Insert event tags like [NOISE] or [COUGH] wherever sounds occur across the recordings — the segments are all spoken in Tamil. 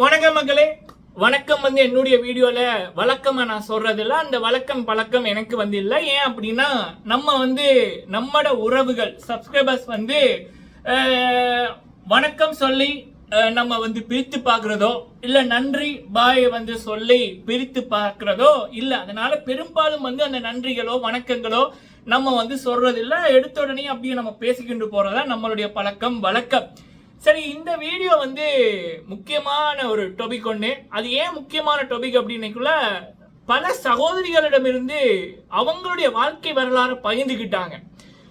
வணக்கம் மக்களே. வணக்கம் வந்து என்னுடைய வீடியோவில் வழக்கமாக நான் சொல்கிறதில்ல அந்த வழக்கம் பழக்கம் எனக்கு வந்து இல்லை. ஏன் அப்படின்னா நம்ம வந்து நம்மட உறவுகள் சப்ஸ்கிரைபர்ஸ் வந்து வணக்கம் சொல்லி நம்ம வந்து பிரித்து பார்க்குறதோ இல்லை நன்றி பாய் வந்து சொல்லி பிரித்து பார்க்குறதோ இல்லை. அதனால பெரும்பாலும் வந்து அந்த நன்றிகளோ வணக்கங்களோ நம்ம வந்து சொல்றதில்ல. எடுத்த உடனே அப்படியே நம்ம பேசிக்கிட்டு போகிறதா நம்மளுடைய பழக்கம் வழக்கம். சரி இந்த வீடியோ வந்து முக்கியமான ஒரு டொபிக் ஒன்று அது ஏன் முக்கியமான டொபிக் அப்படின்னைக்குள்ள பல சகோதரிகளிடமிருந்து அவங்களுடைய வாழ்க்கை வரலாறு பகிர்ந்துக்கிட்டாங்க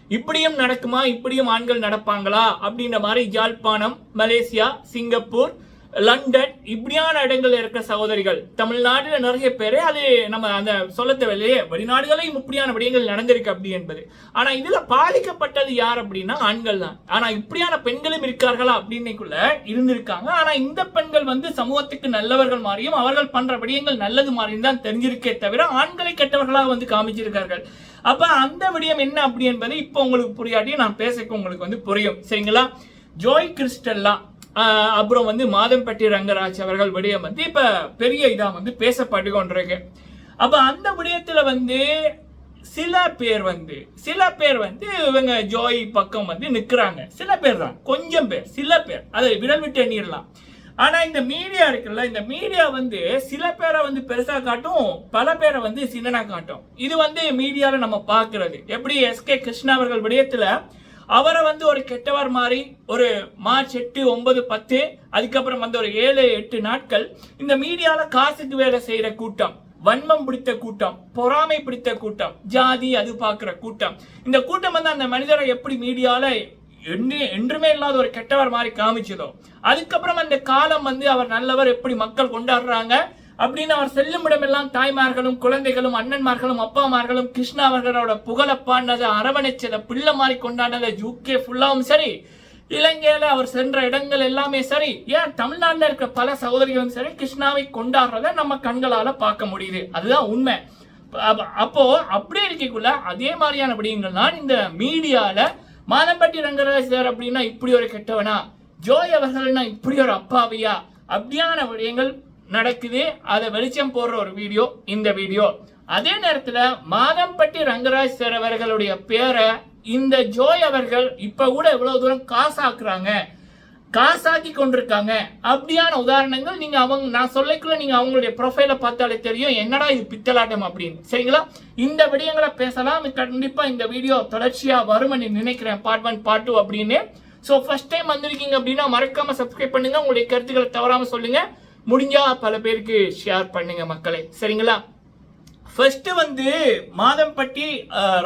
இப்படியும் நடக்குமா? இப்படியும் ஆண்கள் நடப்பாங்களா? அப்படின்ற மாதிரி ஜாழ்ப்பாணம் மலேசியா சிங்கப்பூர் லண்டன் இப்படியான இடங்கள்ல இருக்கிற சகோதரிகள் தமிழ்நாட்டில் நிறைய பேர் அது நம்ம அந்த சொல்ல தேவையில்லையே வெளிநாடுகளையும் இப்படியான விடயங்கள் நடந்திருக்கு அப்படி என்பது. ஆனா இதுல பாதிக்கப்பட்டது யார் அப்படின்னா ஆண்கள் தான். ஆனா இப்படியான பெண்களும் இருக்கார்களா அப்படின்னைக்குள்ள இருந்திருக்காங்க. ஆனா இந்த பெண்கள் வந்து சமூகத்துக்கு நல்லவர்கள் மாறியும் அவர்கள் பண்ற விடயங்கள் நல்லது மாறியும் தான் தெரிஞ்சிருக்கே தவிர ஆண்களை கெட்டவர்களாக வந்து காமிச்சிருக்கார்கள். அப்ப அந்த விடயம் என்ன அப்படி என்பது இப்போ உங்களுக்கு புரியாட்டி நான் பேசக்கு உங்களுக்கு வந்து புரியும். சரிங்களா? ஜோய் கிறிஸ்டல்லா அப்புறம் வந்து மாதம்பட்டி ரங்கராஜ் அவர்கள் விடயம் வந்து இப்போ பெரிய இதாக வந்து பேசப்பட்டு கொண்டிருக்கு. அப்போ அந்த விடயத்தில் வந்து சில பேர் வந்து சில பேர் வந்து இவங்க ஜோய் பக்கம் வந்து நிற்கிறாங்க சில பேர் தான் கொஞ்சம் பேர் சில பேர். அதை விரல் விட்டு எண்ணிடலாம். ஆனால் இந்த மீடியா இருக்குல்ல இந்த மீடியா வந்து சில பேரை வந்து பெருசாக காட்டும் பல பேரை வந்து சின்னனாக காட்டும். இது வந்து மீடியாவில் நம்ம பார்க்குறது. எப்படி எஸ்கே கிருஷ்ணா அவர்கள் விடயத்தில் அவரை வந்து ஒரு கெட்டவர் மாதிரி ஒரு மார்ச் எட்டு ஒன்பது பத்து அதுக்கப்புறம் வந்து ஒரு ஏழு எட்டு நாட்கள் இந்த மீடியால காசுக்கு வேலை செய்யற கூட்டம் வன்மம் பிடித்த கூட்டம் பொறாமை பிடித்த கூட்டம் ஜாதி அது பார்க்குற கூட்டம். இந்த கூட்டம் வந்து அந்த மனிதரை எப்படி மீடியால என்று என்றுமே இல்லாத ஒரு கெட்டவர் மாதிரி காமிச்சதோ அதுக்கப்புறம் அந்த காலம் வந்து அவர் நல்லவர் எப்படி மக்கள் கொண்டாடுறாங்க அப்படின்னு அவர் செல்லும் இடமெல்லாம் தாய்மார்களும் குழந்தைகளும் அண்ணன்மார்களும் அப்பாமார்களும் கிருஷ்ணா அவர்களோட புகழ பாடினதை அரவணைச்சதை பிள்ளை மாதிரி கொண்டாடினதை யூகே ஃபுல்லாவும் சரி இலங்கையில அவர் சென்ற இடங்கள் எல்லாமே சரி ஏன் தமிழ்நாட்டில் இருக்கிற பல சகோதரிகளும் சரி கிருஷ்ணாவை கொண்டாடுறத நம்ம கண்களால பார்க்க முடியுது. அதுதான் உண்மை. அப்போ அப்படியே இருக்கக்குள்ள அதே மாதிரியான விடயங்கள் தான் இந்த மீடியால மாதம்பட்டி ரங்கராஜ் சார் அப்படின்னா இப்படி ஒரு கெட்டவனா? ஜோய் அவர்கள்னா இப்படி ஒரு அப்பாவியா? அப்படியான விடயங்கள் நடக்குது அதை வெளிச்சம் போடுற ஒரு வீடியோ இந்த வீடியோ. அதே நேரத்தில் மாதம்பட்டி ரங்கராஜ் சார் அவர்களுடைய பேரை இந்த ஜோய் அவர்கள் இப்போ கூட இவ்வளவு தூரம் காசாக்குறாங்க. காசாக்கி கொண்டிருக்காங்க. அப்படியான உதாரணங்கள் நீங்கள் அவங்க நான் சொல்லக்குள்ள நீங்கள் அவங்களுடைய ப்ரொஃபைலை பார்த்தாலே தெரியும். என்னடா இது பித்தலாட்டம் அப்படின்னு. சரிங்களா? இந்த விடயங்களை பேசலாம். கண்டிப்பாக இந்த வீடியோ தொடர்ச்சியாக வரும்னு நினைக்கிறேன். பார்ட் ஒன் பார்ட் டூ அப்படின்னு. ஸோ ஃபர்ஸ்ட் டைம் வந்திருக்கீங்க அப்படின்னா மறக்காமல் சப்ஸ்கிரைப் பண்ணுங்கள் உங்களுடைய கருத்துக்களை தவறாமல் சொல்லுங்கள் முடிஞ்சால் பல பேருக்கு ஷேர் பண்ணுங்க மக்களை. சரிங்களா? ஃபர்ஸ்ட் வந்து மாதம்பட்டி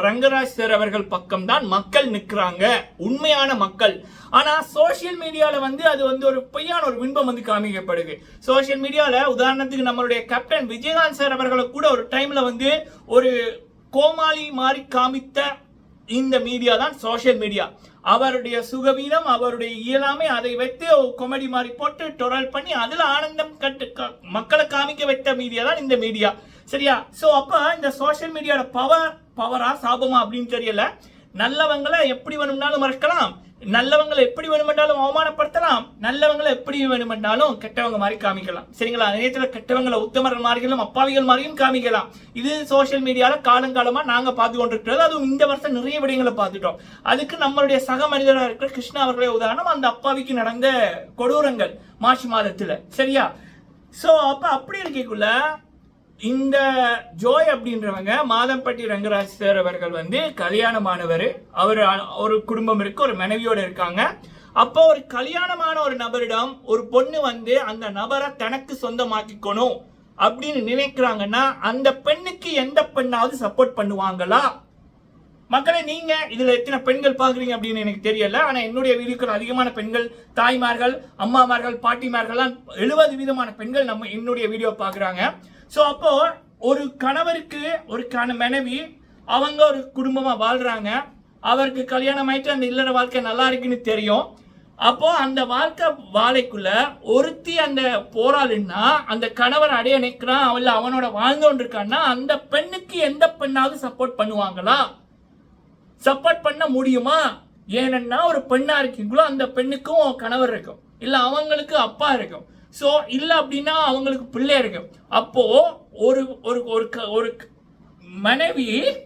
ரங்கராஜ் சார் அவர்கள் பக்கம் தான் மக்கள் நிற்கிறாங்க உண்மையான மக்கள். ஆனா சோஷியல் மீடியால வந்து அது வந்து ஒரு பொய்யான ஒரு பின்பம் வந்து காமிக்கப்படுது. சோஷியல் மீடியால உதாரணத்துக்கு நம்மளுடைய கேப்டன் விஜயகாந்த் சார் அவர்களை கூட ஒரு டைம்ல வந்து ஒரு கோமாளி மாதிரி காமித்த இந்த மீடியா தான் சோஷியல் மீடியா அவருடைய சுகவீனம் அவருடைய இயலாமை அதை வைத்து கொமெடி மாதிரி போட்டு டொரல் பண்ணி அதுல ஆனந்தம் கட்டு மக்களை காமிக்க வைத்த மீடியா தான் இந்த மீடியா. சரியா? சோ அப்ப இந்த சோஷியல் மீடியாவோட பவர் பவரா சாபமா அப்படின்னு தெரியல. நல்லவங்களை எப்படி வேணும்னாலும் மறக்கலாம். நல்லவங்களை எப்படி வேணுமென்றாலும் அவமானப்படுத்தலாம். நல்லவங்களை எப்படி வேணுமென்றாலும் கெட்டவங்க மாதிரி காமிக்கலாம். சரிங்களா? அதே கெட்டவங்களை உத்தமர்கள் மாதிரியும் அப்பாவிகள் மாதிரியும் காமிக்கலாம். இது சோஷியல் மீடியாவில் காலங்காலமாக நாங்கள் பார்த்து கொண்டிருக்கிறது. அதுவும் இந்த வருஷம் நிறைய விடயங்களை பார்த்துட்டோம். அதுக்கு நம்மளுடைய சக மனிதராக இருக்கிற கிருஷ்ணா அவர்களே உதாரணம் அந்த அப்பாவிக்கு நடந்த கொடூரங்கள் மார்ச் மாதத்தில். சரியா? ஸோ அப்போ அப்படி இருக்கக்குள்ள இந்த ஜோய் அப்படின்றவங்க மாதம்பட்டி ரங்கராஜ் சார் அவர்கள் வந்து கல்யாணமானவர். அவர் ஒரு குடும்பம் இருக்கு ஒரு மனைவியோடு இருக்காங்க. அப்போ ஒரு கல்யாணமான ஒரு நபரிடம் ஒரு பொண்ணு வந்து அந்த நபரை தனக்கு சொந்தமாக்கிக்கணும் அப்படின்னு நினைக்கிறாங்கன்னா அந்த பெண்ணுக்கு எந்த பெண்ணாவது சப்போர்ட் பண்ணுவாங்களா? மக்களை நீங்க இதுல எத்தனை பெண்கள் பாக்குறீங்க அப்படின்னு எனக்கு தெரியல. ஆனா என்னுடைய வீடியோக்கள் அதிகமான பெண்கள் தாய்மார்கள் அம்மாமார்கள் பாட்டிமார்கள்லாம் எழுபது விதமான பெண்கள் நம்ம என்னுடைய வீடியோ பாக்குறாங்க ஸோ அப்போ ஒரு கணவருக்கு ஒரு கண மனைவி அவங்க ஒரு குடும்பமாக வாழ்கிறாங்க அவருக்கு கல்யாணம் ஆயிட்டு அந்த இல்லற வாழ்க்கை நல்லா இருக்குன்னு தெரியும். அப்போ அந்த வாழ்க்கை வாழைக்குள்ள ஒருத்தி அந்த போராளுன்னா அந்த கணவர் அடைய நிற்கிறான் அவள் அவனோட வாழ்ந்தோன்னு இருக்கான்னா அந்த பெண்ணுக்கு எந்த பெண்ணாவது சப்போர்ட் பண்ணுவாங்களா? சப்போர்ட் பண்ண முடியுமா? ஏனென்னா ஒரு பெண்ணா இருக்கீங்களோ அந்த பெண்ணுக்கும் கணவர் இருக்கும். இல்லை அவங்களுக்கு அப்பா இருக்கும். ஸோ இல்லை அப்படின்னா அவங்களுக்கு பிள்ளை இருக்கு. அப்போ ஒரு ஒரு ஒரு க- ஒரு மனைவி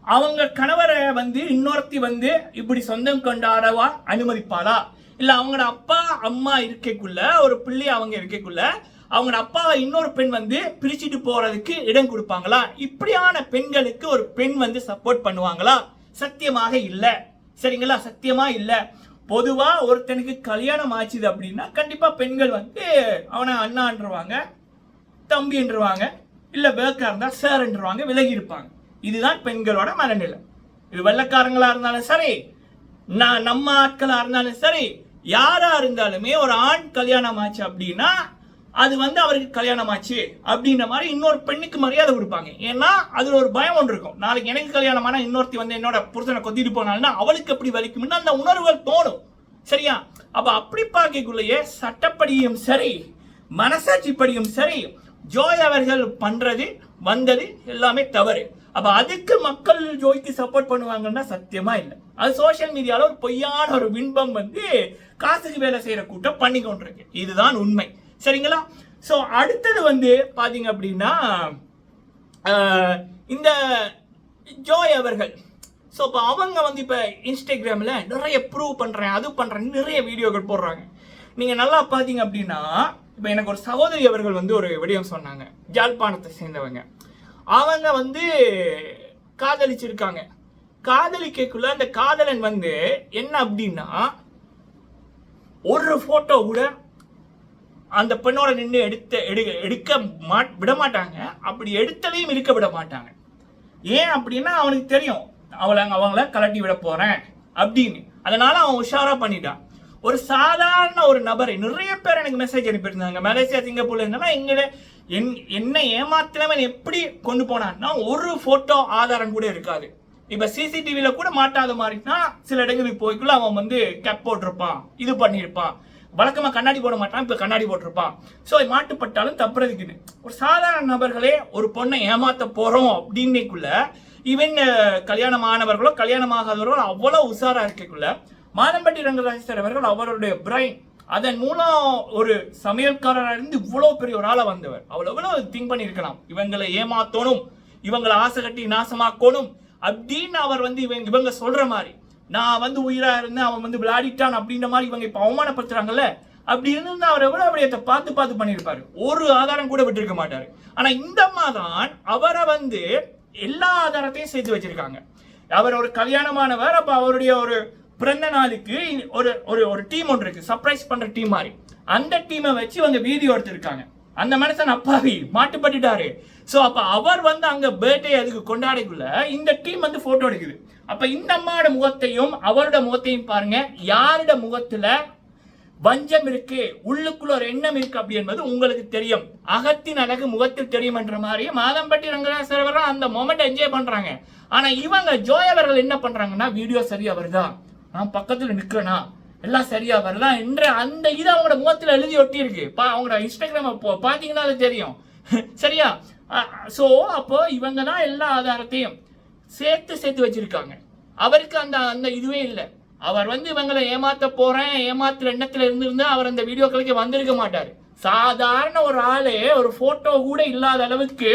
அவங்க கணவரை வந்து இன்னொருத்தி வந்து இப்படி சொந்தம் கொண்டாடவா அனுமதிப்பாளா? இல்லை அவங்களோட அப்பா அம்மா இருக்கைக்குள்ள ஒரு பிள்ளை அவங்க இருக்கைக்குள்ள அவங்களோட அப்பாவை இன்னொரு பெண் வந்து பிரிச்சுட்டு போறதுக்கு இடம் கொடுப்பாங்களா? இப்படியான பெண்களுக்கு ஒரு பெண் வந்து சப்போர்ட் பண்ணுவாங்களா? சத்தியமாக இல்லை. சரிங்களா? சத்தியமா இல்லை. பொதுவாக ஒருத்தனுக்கு கல்யாணம் ஆச்சுது அப்படின்னா கண்டிப்பாக பெண்கள் வந்து அவனை அண்ணான்றவாங்க தம்பின்றவாங்க இல்லை பேக்கா இருந்தால் சார்ன்றவாங்க விலகி இருப்பாங்க. இதுதான் பெண்களோட மனநிலை. இது வெள்ளக்காரங்களாக இருந்தாலும் சரி நான் நம்ம ஆட்களாக இருந்தாலும் சரி யாராக இருந்தாலுமே ஒரு ஆண் கல்யாணம் ஆச்சு அப்படின்னா அது வந்து அவருக்கு கல்யாணம் ஆச்சு அப்படின்ற மாதிரி இன்னொரு பெண்ணுக்கு மரியாதை கொடுப்பாங்க. ஏன்னா அதுல ஒரு பயம் ஒன்று இருக்கும். நாளைக்கு எனக்கு கல்யாணம் ஆனால் இன்னொருத்தி வந்து என்னோட புருஷனை கொத்திட்டு போனால்னா அவளுக்கு எப்படி வலிக்கும்னு அந்த உணர்வுகள் தோணும். சரியா? அப்ப அப்படி பார்க்கக்குள்ளேயே சட்டப்படியும் சரி மனசாட்சிப்படியும் சரி ஜோய் அவர்கள் பண்றது வந்தது எல்லாமே தவறு. அப்ப அதுக்கு மக்கள் ஜோய்க்கு சப்போர்ட் பண்ணுவாங்கன்னா சத்தியமா இல்லை. அது சோஷியல் மீடியாவில் ஒரு பொய்யான ஒரு பின்பம் வந்து காசுக்கு வேலை செய்யற கூட்டம் பண்ணி கொண்டிருக்கு இதுதான் உண்மை. சரிங்களா? ஸோ அடுத்தது வந்து பார்த்தீங்க அப்படின்னா இந்த ஜோய் அவர்கள். ஸோ இப்போ அவங்க வந்து இப்போ இன்ஸ்டாகிராமில் நிறைய ப்ரூவ் பண்ணுறேன் அது பண்ணுறேன் நிறைய வீடியோக்கள் போடுறாங்க. நீங்கள் நல்லா பார்த்தீங்க அப்படின்னா இப்போ எனக்கு ஒரு சகோதரி அவர்கள் வந்து ஒரு விடயம் சொன்னாங்க. ஜாழ்ப்பாணத்தை சேர்ந்தவங்க. அவங்க வந்து காதலிச்சிருக்காங்க. காதலிக்கக்குள்ள அந்த காதலன் வந்து என்ன அப்படின்னா ஒரு ஃபோட்டோ கூட அந்த பெண்ணோட நின்று எடுத்த எடு எடுக்க மா விட மாட்டாங்க அப்படி எடுத்ததையும் இருக்க விட மாட்டாங்க ஏன் அப்படின்னா அவனுக்கு தெரியும். அவளை அவங்கள கலட்டி விட போகிறேன் அப்படின்னு. அதனால் அவன் உஷாராக பண்ணிட்டான் ஒரு சாதாரண ஒரு நபர் நிறைய பேர் எனக்கு மெசேஜ் அனுப்பியிருந்தாங்க. மலேசியா சிங்கப்பூர்ல இருந்தாலும் எங்களை என் என்ன ஏமாத்தினவன் எப்படி கொண்டு போனான்னா ஒரு ஃபோட்டோ ஆதாரம் கூட இருக்காது. இப்போ சிசிடிவியில் கூட மாட்டாத மாதிரினா சில இடங்களுக்கு போய்க்குள்ள அவன் வந்து கேப் போட்டிருப்பான் இது பண்ணியிருப்பான். வழக்கமாக கண்ணாடி போட மாட்டான் இப்போ கண்ணாடி போட்டிருப்பான். ஸோ மாட்டுப்பட்டாலும் தப்புறதுக்குன்னு ஒரு சாதாரண நபர்களே ஒரு பொண்ணை ஏமாத்த போகிறோம் அப்படின்னைக்குள்ள இவன் கல்யாணம் ஆனவர்களோ கல்யாணம் ஆகாதவர்களோ அவ்வளோ உஷாரா இருக்கக்குள்ள மாதம்பட்டி ரங்கராஜர் அவர்கள் அவருடைய பிரைன் அதன் மூலம் ஒரு சமையல்காரராக இருந்து இவ்வளோ பெரிய ஒரு ஆளா வந்தவர். அவ்வளோ எவ்வளோ திங்க் பண்ணியிருக்கலாம். இவங்களை ஏமாத்தணும் இவங்களை ஆசை கட்டி நாசமாக்கணும் அப்படின்னு அவர் வந்து இவங்க இவங்க சொல்கிற மாதிரி. நான் வந்து உயிராக இருந்தேன் அவன் வந்து விளையாடிட்டான் அப்படின்ற மாதிரி இவங்க இப்போ அவமானப்படுத்துறாங்கல்ல? அப்படி இருந்து அவர் எவ்வளவு விடயத்தை பார்த்து பார்த்து பண்ணியிருப்பாரு? ஒரு ஆதாரம் கூட விட்டிருக்க மாட்டார். ஆனால் இந்த அம்மா தான் அவரை வந்து எல்லா ஆதாரத்தையும் சேர்த்து வச்சிருக்காங்க. அவர் ஒரு கல்யாணமானவர் அப்போ அவருடைய ஒரு பிறந்த நாளுக்கு ஒரு ஒரு ஒரு டீம் ஒன்று இருக்கு. சர்ப்ரைஸ் பண்ணுற டீம் மாதிரி. அந்த டீமை வச்சு இவங்க வீடியோ எடுத்திருக்காங்க அந்த மனுஷன் அப்பாவி மாட்டுப்பட்டுட்டாரு. ஸோ அப்போ அவர் வந்து அங்கே பர்த்டே அதுக்கு கொண்டாடக்குள்ள இந்த டீம் வந்து ஃபோட்டோ எடுக்குது. அப்ப இந்த அம்மாவோட முகத்தையும் அவரோட முகத்தையும் பாருங்க. யாரோட முகத்துல வஞ்சம் இருக்கு உள்ளுக்குள்ள ஒரு எண்ணம் இருக்கு அப்படி என்பது உங்களுக்கு தெரியும். அகத்தின் அழகு முகத்தில் தெரியும் என்ற மாதிரி மாதம்பட்டி ரங்கராஜர் அந்த மொமெண்ட் என்ஜாய் பண்றாங்க. ஆனா இவங்க ஜோய் அவர்கள் என்ன பண்றாங்கன்னா வீடியோ சரியா வருதா? நான் பக்கத்துல நிக்கிறேனா? எல்லாம் சரியா வருதா? என்ற அந்த இது அவங்களோட முகத்துல எழுதி ஒட்டி இருக்கு பா அவங்களோட இன்ஸ்டாகிராம் பாத்தீங்கன்னா அது தெரியும். [LAUGHS] சரியா? சோ அப்போ இவங்க தான் எல்லா ஆதாரத்தையும் சேர்த்து சேர்த்து வச்சிருக்காங்க. அவருக்கு அந்த அந்த இதுவே இல்லை. அவர் வந்து இவங்களை ஏமாத்த போறேன் ஏமாத்துற எண்ணத்துல இருந்திருந்தா அவர் அந்த வீடியோக்களுக்கு வந்திருக்க மாட்டார். சாதாரண ஒரு ஆளே ஒரு போட்டோ கூட இல்லாத அளவுக்கு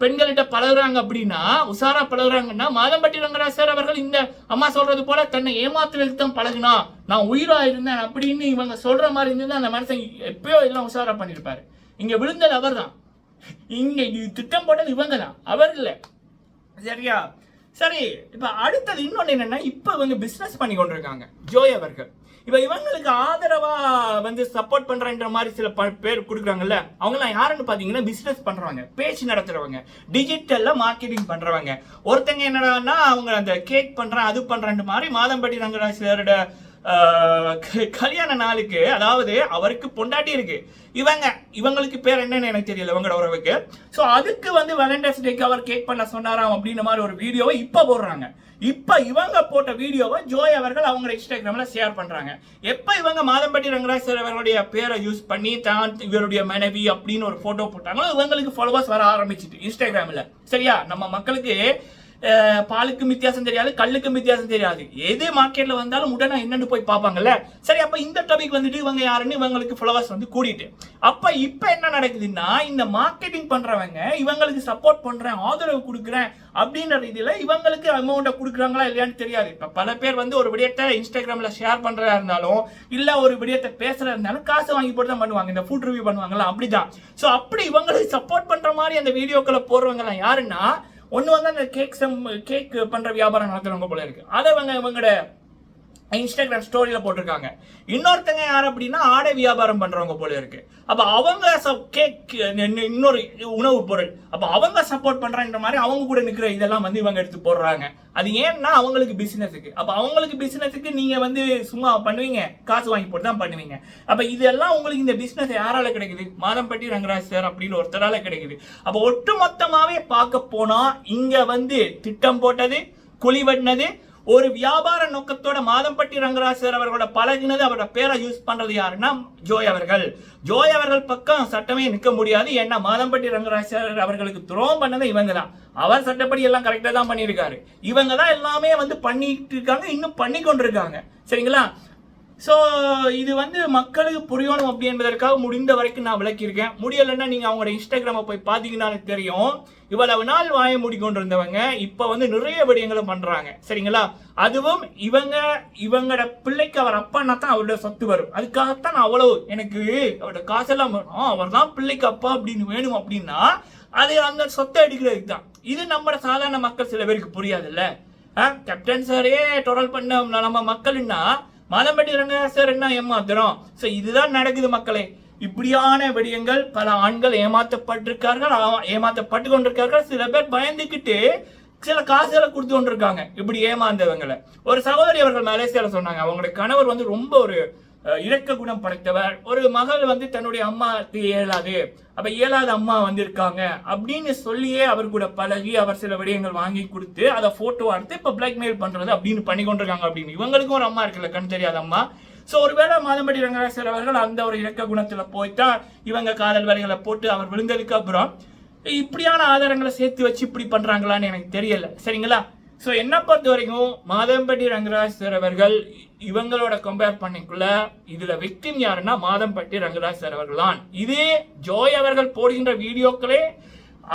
பெண்கள்கிட்ட பழகுறாங்க அப்படின்னா உசாரா பழகுறாங்கன்னா மாதம்பட்டி ரங்கராசர் அவர்கள் இந்த அம்மா சொல்றது போல தன்னை ஏமாத்துறதுக்கு தான் பழகுனா நான் உயிரா இருந்தேன் அப்படின்னு இவங்க சொல்ற மாதிரி இருந்திருந்தா அந்த மனுஷன் எப்பயோ எல்லாம் உசாரா பண்ணிருப்பாரு. இங்க விழுந்தது அவர் தான் இங்க இது திட்டம் போட்டது இவங்க தான் அவர் இல்லை சரியா? சரி இப்ப அடுத்தது இன்னொன்னு என்னன்னா இப்ப இவங்க பிசினஸ் பண்ணி கொண்டிருக்காங்க ஜோய் அவர்கள். இப்ப இவங்களுக்கு ஆதரவா வந்து சப்போர்ட் பண்றன்ற மாதிரி சில ப- பேர் கொடுக்குறாங்கல்ல அவங்கலாம் யாருன்னு பாத்தீங்கன்னா பிசினஸ் பண்றவங்க பேச்சு நடத்துறவங்க டிஜிட்டல்ல மார்க்கெட்டிங் பண்றவங்க. ஒருத்தங்க என்னடான்னா அவங்க அந்த கேக் பண்றேன் அது பண்றேன்ற மாதிரி மாதம்பட்டி ரங்கராஜரோட கல்யாண நாளுக்கு அதாவது அவருக்கு பொண்டாட்டி இருக்கு. இவங்க இவங்களுக்கு பேர் என்னன்னு எனக்கு தெரியல இவங்களோட உறவுக்கு. ஸோ அதுக்கு வந்து வேலண்டைன்ஸ் டேக்கு அவர் கேக் பண்ண சொன்னாராம் அப்படின்ற மாதிரி ஒரு வீடியோவை இப்ப போடுறாங்க. இப்ப இவங்க போட்ட வீடியோவை ஜோய் அவர்கள் அவங்க இன்ஸ்டாகிராம்ல ஷேர் பண்றாங்க. எப்ப இவங்க மாதம்பட்டி ரங்கராஜ் சார் அவர்களுடைய பேரை யூஸ் பண்ணி தான் இவருடைய மனைவி அப்படின்னு ஒரு போட்டோ போட்டாங்களோ இவங்களுக்கு ஃபாலோவர்ஸ் வர ஆரம்பிச்சிட்டு இன்ஸ்டாகிராம்ல சரியா? நம்ம மக்களுக்கு பாலுக்கும் வித்தியாசம் தெரியாது கல்லுக்கும் வித்தியாசம் தெரியாது. எது மார்க்கெட்ல வந்தாலும் உடனே என்னன்னு போய் பார்ப்பாங்கல்ல? சரி அப்ப இந்த டாபிக் வந்துட்டு இவங்க யாருன்னு இவங்களுக்கு ஃபாலோவர்ஸ் வந்து கூடிட்டு. அப்ப இப்ப என்ன நடக்குதுன்னா இந்த மார்க்கெட்டிங் பண்றவங்க இவங்களுக்கு சப்போர்ட் பண்றேன் ஆதரவு கொடுக்குறேன் அப்படின்ற ரீதியில இவங்களுக்கு அமௌண்ட்டை கொடுக்குறாங்களா இல்லையான்னு தெரியாது. இப்ப பல பேர் வந்து ஒரு விடயத்தை இன்ஸ்டாகிராம்ல ஷேர் பண்றதா இருந்தாலும் இல்ல ஒரு விடயத்தை பேசுறதா இருந்தாலும் காசு வாங்கி போட்டு தான் பண்ணுவாங்க. இந்த ஃபுட் ரிவ்யூ பண்ணுவாங்களா அப்படிதான். சோ அப்படி இவங்களுக்கு சப்போர்ட் பண்ற மாதிரி அந்த வீடியோக்களை போடுறவங்க எல்லாம் யாருன்னா ஒன்று வந்து அந்த கேக் சம் கேக் பண்ணுற வியாபாரம் நடத்துகிறவங்க போல இருக்குது அதை இவங்க இவங்களோட இன்ஸ்டாகிராம் ஸ்டோரியில் போட்டிருக்காங்க. இன்னொருத்தங்க யார் அப்படின்னா ஆடை வியாபாரம் பண்ணுறவங்க போல இருக்கு. அப்போ அவங்க கேக் இன்னொரு உணவுப் பொருள். அப்போ அவங்க சப்போர்ட் பண்ணுறாங்கிற மாதிரி அவங்க கூட நிற்கிற இதெல்லாம் வந்து இவங்க எடுத்து போடுறாங்க. அது ஏன்னா அவங்களுக்கு பிசினஸுக்கு அப்போ அவங்களுக்கு பிசினஸுக்கு நீங்கள் வந்து சும்மா பண்ணுவீங்க. காசு வாங்கி போட்டு தான் பண்ணுவீங்க. அப்போ இதெல்லாம் உங்களுக்கு இந்த பிசினஸ் யாரால கிடைக்குது? மாதம்பட்டி ரங்கராஜ் சார் அப்படின்னு ஒருத்தரால கிடைக்குது. அப்போ ஒட்டு மொத்தமாகவே பார்க்க போனால் இங்கே வந்து திட்டம் போட்டது குழி வெட்டினது ஒரு வியாபார நோக்கத்தோட மாதம்பட்டி ரங்கராசர் அவர்களோட பழகினது அவரோட பேரை யூஸ் பண்றது யாருன்னா ஜோய் அவர்கள். ஜோய் அவர்கள் பக்கம் சட்டமே நிற்க முடியாது. ஏன்னா மாதம்பட்டி ரங்கராசர் அவர்களுக்கு துரோகம் பண்ணது இவங்க தான் அவர் சட்டப்படி எல்லாம் கரெக்டாக தான் பண்ணியிருக்காரு. இவங்க தான் எல்லாமே வந்து பண்ணிட்டு இருக்காங்க இன்னும் பண்ணி கொண்டிருக்காங்க சரிங்களா? ஸோ இது வந்து மக்களுக்கு புரியணும் அப்படி என்பதற்காக முடிந்த வரைக்கும் நான் விளக்கியிருக்கேன். முடியலைன்னா நீங்கள் அவங்களோட இன்ஸ்டாகிராமை போய் பார்த்தீங்கன்னாலே தெரியும். இவ்வளவு நாள் வாய மூடிக்கொண்டிருந்தவங்க இப்போ வந்து நிறைய விடயங்களை பண்ணுறாங்க சரிங்களா? அதுவும் இவங்க இவங்களோட பிள்ளைக்கு அவர் அப்பான்னா தான் அவரோட சொத்து வரும். அதுக்காகத்தான் நான் அவ்வளவு எனக்கு அவரோட காசெல்லாம் வேணும் அவர் தான் பிள்ளைக்கு அப்பா அப்படின்னு வேணும் அப்படின்னா அது அந்த சொத்தை எடுக்கிறதுக்கு தான். இது நம்ம சாதாரண மக்கள் சில பேருக்கு புரியாதுல்ல. ஆ, கேப்டன் சாரே டொரல் பண்ண நம்ம மக்கள்னா மாதம்பட்டி சார் என்ன ஏமாத்துறோம்? சோ இதுதான் நடக்குது மக்களே. இப்படியான விடயங்கள் பல ஆண்கள் ஏமாற்றப்பட்டிருக்கார்கள் ஏமாத்தப்பட்டு ஏமாற்றப்பட்டு கொண்டிருக்கார்கள். சில பேர் பயந்துக்கிட்டு சில காசுகளை கொடுத்து கொண்டிருக்காங்க. இப்படி ஏமாந்தவங்களை. ஒரு சகோதரி அவர்கள் மலேசியால சொன்னாங்க. அவங்களுடைய கணவர் வந்து ரொம்ப ஒரு இரக்க குணம் படைத்தவர். ஒரு மகள் வந்து தன்னுடைய அம்மாக்கு இயலாது. அப்ப இயலாத அம்மா வந்திருக்காங்க. அப்படின்னு சொல்லியே அவர் கூட பழகி அவர் சில விடயங்கள் வாங்கி கொடுத்து அதை போட்டோ எடுத்து இப்ப பிளாக்மெயில் பண்றது அப்படின்னு பண்ணி கொண்டிருக்காங்க அப்படின்னு. இவங்களுக்கும் ஒரு அம்மா இருக்குல்ல கண் தெரியாத அம்மா. ஸோ ஒருவேளை மாதம்படி ரங்கராஜர் அவர்கள் அந்த ஒரு இரக்க குணத்துல போயிட்டா இவங்க காதல் வரைகளை போட்டு அவர் விழுந்ததுக்கு அப்புறம் இப்படியான ஆதாரங்களை சேர்த்து வச்சு இப்படி பண்றாங்களான்னு எனக்கு தெரியல. சரிங்களா? ஸோ என்ன பொறுத்த வரைக்கும் மாதம்பட்டி ரங்கராஜ் அவர்கள் இவங்களோட கம்பேர் பண்ணிக்குள்ள இதுல விக்டிம் யாருன்னா மாதம்பட்டி ரங்கராஜ் சார் அவர்கள் தான் இதே ஜோய் அவர்கள் போடுகின்ற வீடியோக்களே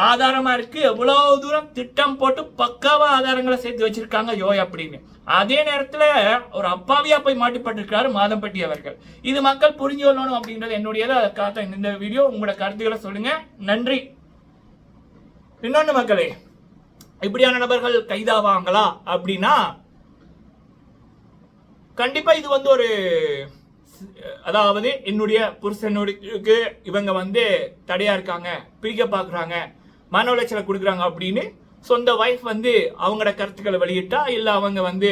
ஆதாரமா இருக்கு. எவ்வளவு தூரம் திட்டம் போட்டு பக்காவா ஆதாரங்களை சேர்த்து வச்சிருக்காங்க யோய் அப்படின்னு. அதே நேரத்துல ஒரு அப்பாவியா போய் மாட்டிப்பட்டிருக்காரு மாதம்பட்டி அவர்கள். இது மக்கள் புரிஞ்சு கொள்ளணும் அப்படின்றது என்னுடையது. அதுக்காக இந்த வீடியோ உங்களோட கருத்துக்களை சொல்லுங்க. நன்றி. இன்னொன்னு மக்களே இப்படியான நபர்கள் கைதாவாங்களா அப்படின்னா கண்டிப்பா இது வந்து ஒரு அதாவது என்னுடைய புருஷனுக்கு இவங்க வந்து தடையா இருக்காங்க பிரிக்க பாக்குறாங்க மன உளைச்சலை கொடுக்குறாங்க அப்படின்னு சொந்த ஒய்ஃப் வந்து அவங்களோட கருத்துக்களை வெளியிட்டா இல்லை அவங்க வந்து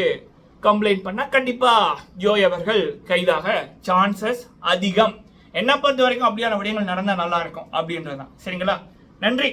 கம்ப்ளைண்ட் பண்ணால் கண்டிப்பாக ஜோய் அவர்கள் கைதாக சான்சஸ் அதிகம். என்ன பொறுத்த வரைக்கும் அப்படியான விடயங்கள் நடந்தால் நல்லா இருக்கும் அப்படின்றதுதான். சரிங்களா? நன்றி.